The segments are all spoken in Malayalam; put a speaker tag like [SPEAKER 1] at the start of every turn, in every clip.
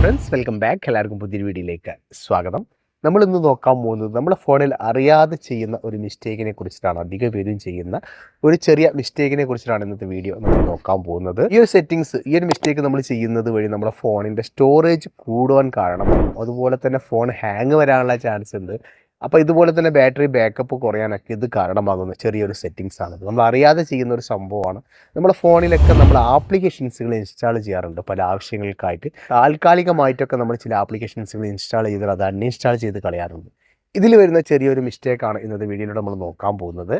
[SPEAKER 1] ഫ്രണ്ട്സ് വെൽക്കം ബാക്ക് എല്ലാവർക്കും പുതിയൊരു വീഡിയോയിലേക്ക് സ്വാഗതം. നമ്മൾ ഇന്ന് നോക്കാൻ പോകുന്നത് നമ്മുടെ ഫോണിൽ അറിയാതെ ചെയ്യുന്ന ഒരു മിസ്റ്റേക്കിനെ കുറിച്ചിട്ടാണ്. അധിക പേരും ചെയ്യുന്ന ഒരു ചെറിയ മിസ്റ്റേക്കിനെ കുറിച്ചിട്ടാണ് ഇന്നത്തെ വീഡിയോ നമ്മൾ നോക്കാൻ പോകുന്നത്. ഈ ഒരു സെറ്റിങ്സ് ഈ ഒരു മിസ്റ്റേക്ക് നമ്മൾ ചെയ്യുന്നത് വഴി നമ്മുടെ ഫോണിന്റെ സ്റ്റോറേജ് കൂടുവാൻ കാരണം അതുപോലെ തന്നെ ഫോൺ ഹാങ് വരാനുള്ള ചാൻസ് ഉണ്ട്. അപ്പോൾ ഇതുപോലെ തന്നെ ബാറ്ററി ബാക്കപ്പ് കുറയാനൊക്കെ ഇത് കാരണമാകുന്ന. ചെറിയൊരു സെറ്റിങ്സ് ആണ്. നമ്മൾ അറിയാതെ ചെയ്യുന്ന ഒരു സംഭവമാണ്. നമ്മുടെ ഫോണിലൊക്കെ നമ്മൾ ആപ്ലിക്കേഷൻസുകൾ ഇൻസ്റ്റാൾ ചെയ്യാറുണ്ട്. പല ആവശ്യങ്ങൾക്കായിട്ട്. താൽക്കാലികമായിട്ടൊക്കെ നമ്മൾ ചില ആപ്ലിക്കേഷൻസുകൾ ഇൻസ്റ്റാൾ ചെയ്തിട്ട് അത് അൺഇൻസ്റ്റാൾ ചെയ്ത് കളയാറുണ്ട്. ഇതിൽ വരുന്ന ചെറിയൊരു മിസ്റ്റേക്കാണ് ഇന്നത്തെ വീഡിയോയിലൂടെ നമ്മൾ നോക്കാൻ പോകുന്നത്.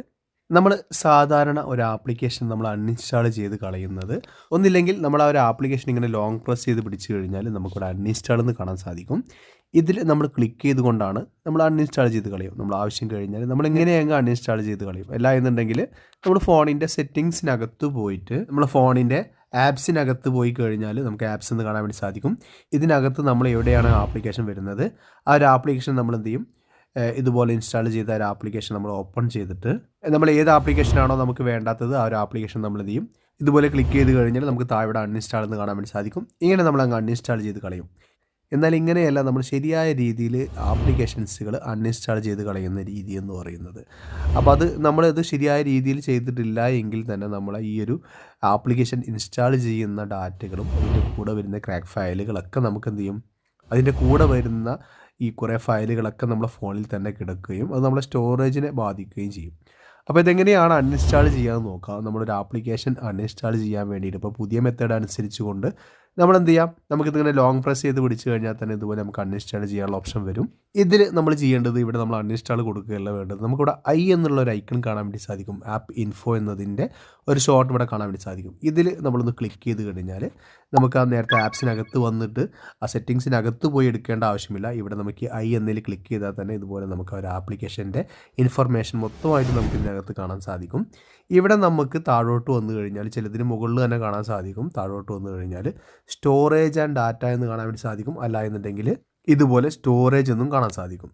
[SPEAKER 2] നമ്മൾ സാധാരണ ഒരു ആപ്ലിക്കേഷൻ നമ്മൾ അൺഇൻസ്റ്റാൾ ചെയ്ത് കളയുന്നത്. ഒന്നില്ലെങ്കിൽ നമ്മൾ ആ ഒരു ആപ്ലിക്കേഷൻ ഇങ്ങനെ ലോങ് പ്രസ് ചെയ്ത് പിടിച്ചു കഴിഞ്ഞാൽ നമുക്കിവിടെ അൺഇൻസ്റ്റാൾ എന്ന് കാണാൻ സാധിക്കും. ഇതിൽ നമ്മൾ ക്ലിക്ക് ചെയ്തുകൊണ്ടാണ് നമ്മൾ അൺഇൻസ്റ്റാൾ ചെയ്ത് കളയും നമ്മൾ ആവശ്യം കഴിഞ്ഞാൽ നമ്മൾ എങ്ങനെയെങ്കിൽ അൺഇൻസ്റ്റാൾ ചെയ്ത് കളയും. അല്ല എന്നുണ്ടെങ്കിൽ നമ്മൾ ഫോണിന്റെ സെറ്റിങ്സിനകത്ത് പോയിട്ട് നമ്മൾ ഫോണിന്റെ ആപ്സിനകത്ത് പോയി കഴിഞ്ഞാൽ നമുക്ക് ആപ്സ് എന്ന് കാണാൻ വേണ്ടി സാധിക്കും. ഇതിനകത്ത് നമ്മൾ എവിടെയാണ് ആപ്ലിക്കേഷൻ വരുന്നത്? ആ ഒരു ആപ്ലിക്കേഷൻ നമ്മൾ എന്ത് ചെയ്യും? ഇതുപോലെ ഇൻസ്റ്റാൾ ചെയ്ത ഒരു ആപ്ലിക്കേഷൻ നമ്മൾ ഓപ്പൺ ചെയ്തിട്ട് നമ്മൾ ഏത് ആപ്ലിക്കേഷനാണോ നമുക്ക് വേണ്ടാത്തത് ആ ഒരു ആപ്ലിക്കേഷൻ നമ്മൾ എന്ത് ചെയ്യും? ഇതുപോലെ ക്ലിക്ക് ചെയ്ത് കഴിഞ്ഞാൽ നമുക്ക് താഴെ അൺഇൻസ്റ്റാൾ എന്ന് കാണാൻ വേണ്ടി സാധിക്കും. ഇങ്ങനെ നമ്മൾ അങ്ങ് അൺഇൻസ്റ്റാൾ ചെയ്ത് കളയും. എന്നാൽ ഇങ്ങനെയല്ല നമ്മൾ ശരിയായ രീതിയിൽ ആപ്ലിക്കേഷൻസുകൾ അൺഇൻസ്റ്റാൾ ചെയ്ത് കളയുന്ന രീതി എന്ന് പറയുന്നത്. അപ്പോൾ അത് നമ്മളത് ശരിയായ രീതിയിൽ ചെയ്തിട്ടില്ല എങ്കിൽ തന്നെ നമ്മൾ ഈ ഒരു ആപ്ലിക്കേഷൻ ഇൻസ്റ്റാൾ ചെയ്യുന്ന ഡാറ്റകളും അതിന്റെ കൂടെ വരുന്ന ക്രാക്ക് ഫയലുകളൊക്കെ നമുക്ക് എന്ത് ചെയ്യും? അതിന്റെ കൂടെ വരുന്ന ഈ കുറേ ഫയലുകളൊക്കെ നമ്മുടെ ഫോണിൽ തന്നെ കിടക്കുകയും അത് നമ്മുടെ സ്റ്റോറേജിനെ ബാധിക്കുകയും ചെയ്യും. അപ്പോൾ ഇതെങ്ങനെയാണ് അൺഇൻസ്റ്റാൾ ചെയ്യാമെന്ന് നോക്കാം നമ്മളൊരു ആപ്ലിക്കേഷൻ അൺഇൻസ്റ്റാൾ ചെയ്യാൻ വേണ്ടിയിട്ട്. ഇപ്പോൾ പുതിയ മെത്തേഡ് അനുസരിച്ച് കൊണ്ട് നമ്മൾ എന്ത് ചെയ്യാം നമുക്കിതിങ്ങനെ ലോങ് പ്രസ് ചെയ്ത് പിടിച്ച് കഴിഞ്ഞാൽ തന്നെ ഇതുപോലെ നമുക്ക് അൺഇൻസ്റ്റാൾ ചെയ്യാനുള്ള ഓപ്ഷൻ വരും. ഇതിൽ നമ്മൾ ചെയ്യേണ്ടത് ഇവിടെ നമ്മൾ അൺഇൻസ്റ്റാൾ കൊടുക്കുകയല്ല വേണ്ടത്. നമുക്കിവിടെ ഐ എന്നുള്ള ഒരു ഐക്കൺ കാണാൻ വേണ്ടി സാധിക്കും. ആപ്പ് ഇൻഫോ എന്നതിന്റെ ഒരു ഷോർട്ട് ഇവിടെ കാണാൻ വേണ്ടി സാധിക്കും. ഇതിൽ നമ്മളൊന്ന് ക്ലിക്ക് ചെയ്ത് കഴിഞ്ഞാൽ നമുക്ക് ആ നേരത്തെ ആപ്സിനകത്ത് വന്നിട്ട് ആ സെറ്റിങ്സിനകത്ത് പോയി എടുക്കേണ്ട ആവശ്യമില്ല. ഇവിടെ നമുക്ക് ഐ എന്നതിൽ ക്ലിക്ക് ചെയ്താൽ തന്നെ ഇതുപോലെ നമുക്ക് ആ ഒരു ആപ്ലിക്കേഷന്റെ ഇൻഫർമേഷൻ മൊത്തമായിട്ട് നമുക്ക് ഇതിനകത്ത് കാണാൻ സാധിക്കും. ഇവിടെ നമുക്ക് താഴോട്ട് വന്നു കഴിഞ്ഞാൽ ചിലതിന് മുകളിൽ തന്നെ കാണാൻ സാധിക്കും. താഴോട്ട് വന്നു കഴിഞ്ഞാൽ സ്റ്റോറേജ് ആൻഡ് ഡാറ്റ എന്ന് കാണാൻ വേണ്ടി സാധിക്കും. അല്ല എന്നുണ്ടെങ്കിൽ ഇതുപോലെ സ്റ്റോറേജ് എന്നും കാണാൻ സാധിക്കും.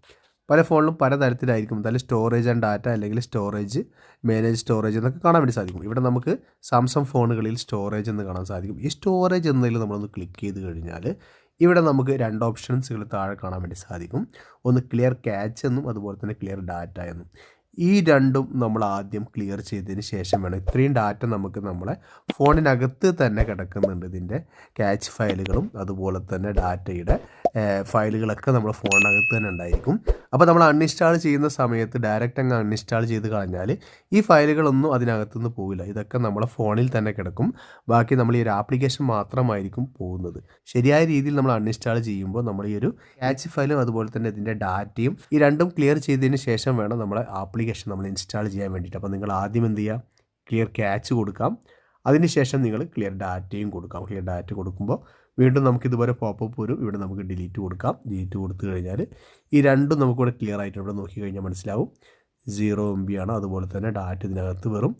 [SPEAKER 2] പല ഫോണിലും പല തരത്തിലായിരിക്കും. എന്തായാലും സ്റ്റോറേജ് ആൻഡ് ഡാറ്റ അല്ലെങ്കിൽ സ്റ്റോറേജ് മാനേജ് സ്റ്റോറേജ് എന്നൊക്കെ കാണാൻ വേണ്ടി സാധിക്കും. ഇവിടെ നമുക്ക് സാംസങ് ഫോണുകളിൽ സ്റ്റോറേജ് എന്ന് കാണാൻ സാധിക്കും. ഈ സ്റ്റോറേജ് എന്നതിൽ നമ്മളൊന്ന് ക്ലിക്ക് ചെയ്ത് കഴിഞ്ഞാൽ ഇവിടെ നമുക്ക് രണ്ട് ഓപ്ഷൻസുകൾ താഴെ കാണാൻ വേണ്ടി സാധിക്കും. ഒന്ന് ക്ലിയർ ക്യാച്ച് എന്നും അതുപോലെ തന്നെ ക്ലിയർ ഡാറ്റ എന്നും. ഈ രണ്ടും നമ്മൾ ആദ്യം ക്ലിയർ ചെയ്തതിന് ശേഷം വേണം. ഇത്രയും ഡാറ്റ നമുക്ക് നമ്മളെ ഫോണിനകത്ത് തന്നെ കിടക്കുന്നുണ്ട് ഇതിന്റെ ക്യാച്ച് ഫയലുകളും അതുപോലെ തന്നെ ഡാറ്റയുടെ ഫയലുകളൊക്കെ നമ്മുടെ ഫോണിനകത്ത് തന്നെ ഉണ്ടായിരിക്കും. അപ്പോൾ നമ്മൾ അൺഇൻസ്റ്റാൾ ചെയ്യുന്ന സമയത്ത് ഡയറക്റ്റ് അങ്ങ് അൺഇൻസ്റ്റാൾ ചെയ്ത് കഴിഞ്ഞാൽ ഈ ഫയലുകളൊന്നും അതിനകത്തുനിന്ന് പോവില്ല. ഇതൊക്കെ നമ്മളെ ഫോണിൽ തന്നെ കിടക്കും. ബാക്കി നമ്മൾ ഈ ഒരു ആപ്ലിക്കേഷൻ മാത്രമായിരിക്കും പോകുന്നത്. ശരിയായ രീതിയിൽ നമ്മൾ അൺഇൻസ്റ്റാൾ ചെയ്യുമ്പോൾ നമ്മൾ ഈ ഒരു ക്യാച്ച് ഫയലും അതുപോലെ തന്നെ ഇതിന്റെ ഡാറ്റയും ഈ രണ്ടും ക്ലിയർ ചെയ്തതിന് ശേഷം വേണം നമ്മളെ ആപ്ലിക്കേഷൻ നമ്മൾ ഇൻസ്റ്റാൾ ചെയ്യാൻ വേണ്ടിയിട്ട്. അപ്പോൾ നിങ്ങൾ ആദ്യം എന്ത് ചെയ്യുക? ക്ലിയർ ക്യാച്ച് കൊടുക്കാം. അതിനുശേഷം നിങ്ങൾ ക്ലിയർ ഡാറ്റയും കൊടുക്കാം. ക്ലിയർ ഡാറ്റ കൊടുക്കുമ്പോൾ വീണ്ടും നമുക്ക് ഇതുപോലെ പോപ്പപ്പ് വരും ഇവിടെ നമുക്ക് ഡിലീറ്റ് കൊടുക്കാം. ഡിലീറ്റ് കൊടുത്തു കഴിഞ്ഞാൽ ഈ രണ്ടും നമുക്കിവിടെ ക്ലിയർ ആയിട്ട് ഇവിടെ നോക്കി കഴിഞ്ഞാൽ മനസ്സിലാവും. സീറോ എം ബി ആണ്. അതുപോലെ തന്നെ ഡാറ്റ ഇതിനകത്ത് വെറും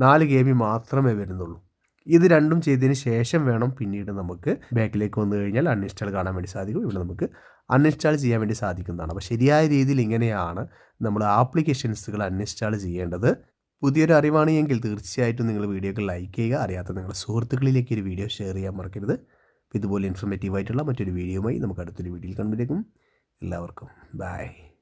[SPEAKER 2] നാല് കെ ബി മാത്രമേ വരുന്നുള്ളൂ. ഇത് രണ്ടും ചെയ്തതിന് ശേഷം വേണം പിന്നീട് നമുക്ക് ബാക്കിലേക്ക് വന്നു കഴിഞ്ഞാൽ അൺഇൻസ്റ്റാൾ കാണാൻ വേണ്ടി സാധിക്കും. ഇവിടെ നമുക്ക് അൺഇൻസ്റ്റാൾ ചെയ്യാൻ വേണ്ടി സാധിക്കുന്നതാണ്. അപ്പോൾ ശരിയായ രീതിയിൽ ഇങ്ങനെയാണ് നമ്മൾ ആപ്ലിക്കേഷൻസുകൾ അൺഇൻസ്റ്റാൾ ചെയ്യേണ്ടത്. പുതിയൊരു അറിവാണ് എങ്കിൽ തീർച്ചയായിട്ടും നിങ്ങൾ വീഡിയോകൾ ലൈക്ക് ചെയ്യുക. അറിയാത്ത നിങ്ങളുടെ സുഹൃത്തുക്കളിലേക്ക് ഒരു വീഡിയോ ഷെയർ ചെയ്യാൻ മറക്കരുത്. ഇതുപോലെ ഇൻഫർമേറ്റീവ് ആയിട്ടുള്ള മറ്റൊരു വീഡിയോയുമായി നമുക്ക് അടുത്തൊരു വീഡിയോയിൽ കണ്ടിരിക്കും എല്ലാവർക്കും ബൈ